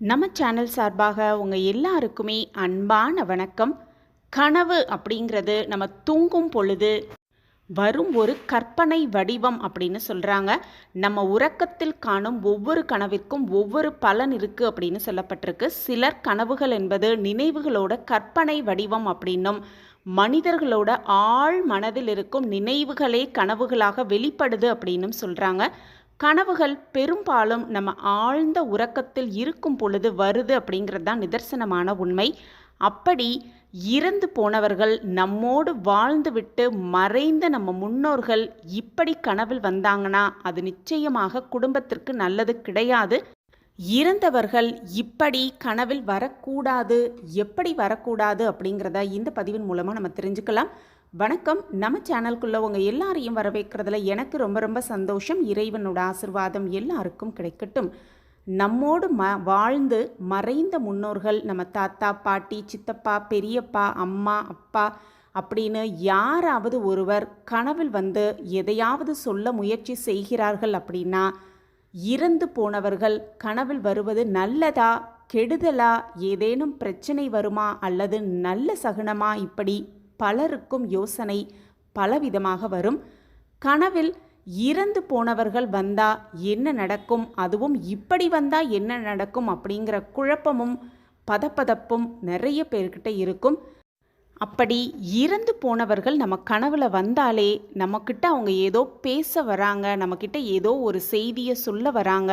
நம்ம சேனல் சார்பாக உங்கள் எல்லாருக்குமே அன்பான வணக்கம். கனவு அப்படிங்கிறது நம்ம தூங்கும் பொழுது வரும் ஒரு கற்பனை வடிவம் அப்படின்னு சொல்கிறாங்க நம்ம உறக்கத்தில் காணும் ஒவ்வொரு கனவிற்கும் ஒவ்வொரு பலன் இருக்குது அப்படின்னு சொல்லப்பட்டிருக்கு. சிலர் கனவுகள் என்பது நினைவுகளோட கற்பனை வடிவம் அப்படின்னும் மனிதர்களோட ஆழ் மனதில் இருக்கும் நினைவுகளே கனவுகளாக வெளிப்படுது அப்படின்னும் சொல்கிறாங்க கனவுகள் பெரும்பாலும் நம்ம ஆழ்ந்த உறக்கத்தில் இருக்கும் பொழுது வருது அப்படிங்கிறது தான் நிதர்சனமான உண்மை. அப்படி இறந்து போனவர்கள் நம்மோடு வாழ்ந்துவிட்டு மறைந்த நம்ம முன்னோர்கள் இப்படி கனவில் வந்தாங்கன்னா அது நிச்சயமாக குடும்பத்திற்கு நல்லது கிடையாது. இறந்தவர்கள் இப்படி கனவில் வரக்கூடாது எப்படி வரக்கூடாது அப்படிங்கிறத இந்த பதிவின் மூலமாக நம்ம தெரிஞ்சுக்கலாம். வணக்கம். நம்ம சேனலுக்குள்ளே உங்கள் எல்லாரையும் வரவேற்கிறதுல எனக்கு ரொம்ப ரொம்ப சந்தோஷம். இறைவனோட ஆசிர்வாதம் எல்லாருக்கும் கிடைக்கட்டும். நம்மோடு ம வாழ்ந்து மறைந்த முன்னோர்கள் நம்ம தாத்தா பாட்டி சித்தப்பா பெரியப்பா அம்மா அப்பா அப்படின்னு யாராவது ஒருவர் கனவில் வந்து எதையாவது சொல்ல முயற்சி செய்கிறார்கள் அப்படின்னா இறந்து போனவர்கள் கனவில் வருவது நல்லதா கெடுதலா ஏதேனும் பிரச்சனை வருமா அல்லது நல்ல சகுனமா? இப்படி பலருக்கும் யோசனை பலவிதமாக வரும். கனவில் இறந்து போனவர்கள் வந்தா என்ன நடக்கும்? அதுவும் இப்படி வந்தா என்ன நடக்கும்? அப்படிங்கிற குழப்பமும் பதப்பதப்பும் நிறைய பேர்கிட்ட இருக்கும். அப்படி இறந்து போனவர்கள் நம்ம கனவுல வந்தாலே நம்மக்கிட்ட அவங்க ஏதோ பேச வராங்க நம்மக்கிட்ட ஏதோ ஒரு செய்தியை சொல்ல வராங்க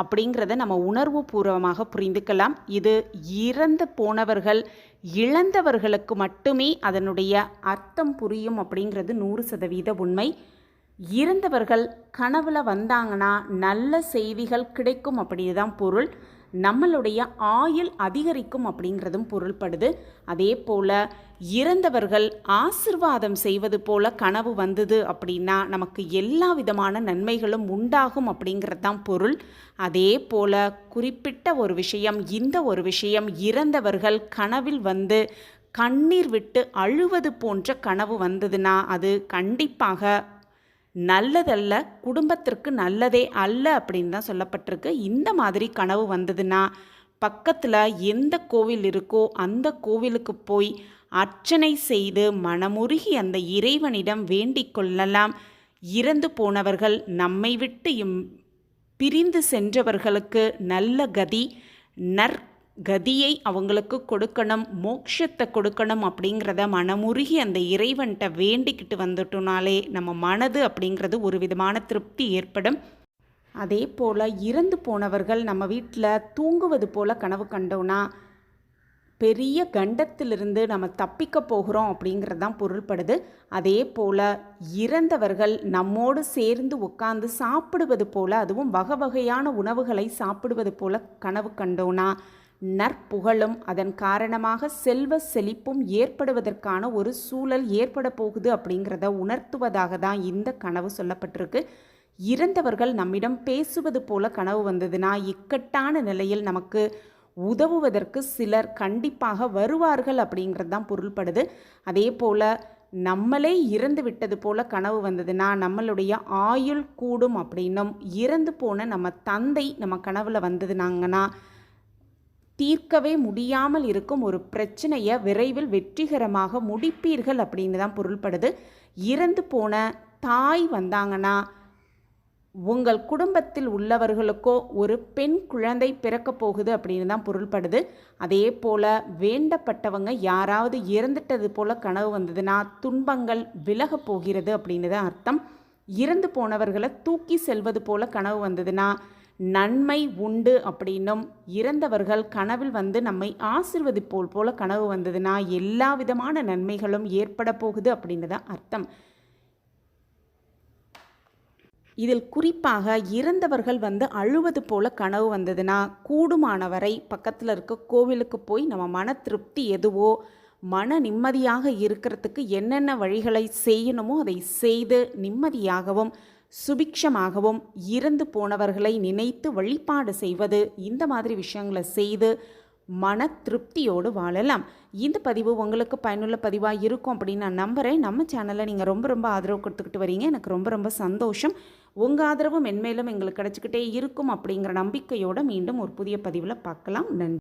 அப்படிங்கிறத நம்ம உணர்வு பூர்வமாக புரிந்துக்கலாம். இது இறந்து போனவர்கள் இழந்தவர்களுக்கு மட்டுமே அதனுடைய அர்த்தம் புரியும் அப்படிங்கிறது நூறு சதவீத உண்மை. இறந்தவர்கள் கனவுல வந்தாங்கன்னா நல்ல செய்திகள் கிடைக்கும் அப்படின்னு தான் பொருள். நம்மளுடைய ஆயுள் அதிகரிக்கும் அப்படிங்கிறதும் பொருள்படுது. அதே போல் இறந்தவர்கள் ஆசிர்வாதம் செய்வது போல கனவு வந்தது அப்படின்னா நமக்கு எல்லா விதமான நன்மைகளும் உண்டாகும் அப்படிங்கிறது தான் பொருள். அதே போல் குறிப்பிட்ட ஒரு விஷயம் இந்த ஒரு விஷயம் இறந்தவர்கள் கனவில் வந்து கண்ணீர் விட்டு அழுவது போன்ற கனவு வந்ததுன்னா அது கண்டிப்பாக நல்லதல்ல குடும்பத்திற்கு நல்லதே அல்ல அப்படின்னு தான் சொல்லப்பட்டிருக்கு. இந்த மாதிரி கனவு வந்ததுன்னா பக்கத்தில் எந்த கோவில் இருக்கோ அந்த கோவிலுக்கு போய் அர்ச்சனை செய்து மனமுருகி அந்த இறைவனிடம் வேண்டிக் கொள்ளலாம். இறந்து போனவர்கள் நம்மை விட்டு இம் பிரிந்து சென்றவர்களுக்கு நல்ல கதி நற் கதியை அவங்களுக்கு கொடுக்கணும் மோட்சத்தை கொடுக்கணும் அப்படிங்கிறத மனமுருகி அந்த இறைவன்கிட்ட வேண்டிக்கிட்டு வந்துட்டோனாலே நம்ம மனது அப்படிங்கிறது ஒரு விதமான திருப்தி ஏற்படும். அதே போல் இறந்து போனவர்கள் நம்ம வீட்டில் தூங்குவது போல் கனவு கண்டோன்னா பெரிய கண்டத்திலிருந்து நம்ம தப்பிக்க போகிறோம் அப்படிங்கிறது தான் பொருள்படுது. அதே போல் இறந்தவர்கள் நம்மோடு சேர்ந்து உட்காந்து சாப்பிடுவது போல் அதுவும் வகை வகையான உணவுகளை சாப்பிடுவது போல் கனவு கண்டோன்னா நற்புகழும் அதன் காரணமாக செல்வ செழிப்பும் ஏற்படுவதற்கான ஒரு சூழல் ஏற்பட போகுது அப்படிங்கிறத உணர்த்துவதாக தான் இந்த கனவு சொல்லப்பட்டிருக்கு. இறந்தவர்கள் நம்மிடம் பேசுவது போல கனவு வந்ததுன்னா இக்கட்டான நிலையில் நமக்கு உதவுவதற்கு சிலர் கண்டிப்பாக வருவார்கள் அப்படிங்கிறது தான் பொருள்படுது. அதே போல் நம்மளே இறந்து விட்டது போல கனவு வந்ததுன்னா நம்மளுடைய ஆயுள் கூடும் அப்படின்னும் இறந்து போன நம்ம தந்தை நம்ம கனவில் வந்ததுனாங்கன்னா தீர்க்கவே முடியாமல் இருக்கும் ஒரு பிரச்சனையை விரைவில் வெற்றிகரமாக முடிப்பீர்கள் அப்படின்னு தான் பொருள்படுது. இறந்து போன தாய் வந்தாங்கன்னா உங்கள் குடும்பத்தில் உள்ளவர்களுக்கோ ஒரு பெண் குழந்தை பிறக்க போகுது அப்படின்னு தான் பொருள்படுது. அதே போல் வேண்டப்பட்டவங்க யாராவது இறந்துட்டது போல் கனவு வந்ததுன்னா துன்பங்கள் விலக போகிறது அப்படின்னு தான் அர்த்தம். இறந்து போனவர்களை தூக்கி செல்வது போல கனவு வந்ததுன்னா நன்மை உண்டு அப்படின்னும் இறந்தவர்கள் கனவில் வந்து நம்மை ஆசிர்வதிப்போல் போல கனவு வந்ததுன்னா எல்லா விதமான நன்மைகளும் ஏற்பட போகுது அப்படின்னு தான் அர்த்தம். இதில் குறிப்பாக இறந்தவர்கள் வந்து அழுவது போல கனவு வந்ததுன்னா கூடுமானவரை பக்கத்தில் இருக்க கோவிலுக்கு போய் நம்ம மன திருப்தி எதுவோ மன நிம்மதியாக இருக்கிறதுக்கு என்னென்ன வழிகளை செய்யணுமோ அதை செய்து நிம்மதியாகவும் சுபிக்ஷமாகவும் இறந்து போனவர்களை நினைத்து வழிபாடு செய்வது இந்த மாதிரி விஷயங்களை செய்து மன திருப்தியோடு வாழலாம். இந்த பதிவு உங்களுக்கு பயனுள்ள பதிவாக இருக்கும் அப்படின்னு நான் நம்புகிறேன் நம்ம சேனலை நீங்கள் ரொம்ப ரொம்ப ஆதரவு கொடுத்துக்கிட்டு வரீங்க. எனக்கு ரொம்ப ரொம்ப சந்தோஷம். உங்கள் ஆதரவு மென்மேலும் எங்களுக்கு கிடச்சிக்கிட்டே இருக்கும் அப்படிங்கிற நம்பிக்கையோடு மீண்டும் ஒரு புதிய பதிவில் பார்க்கலாம். நன்றி.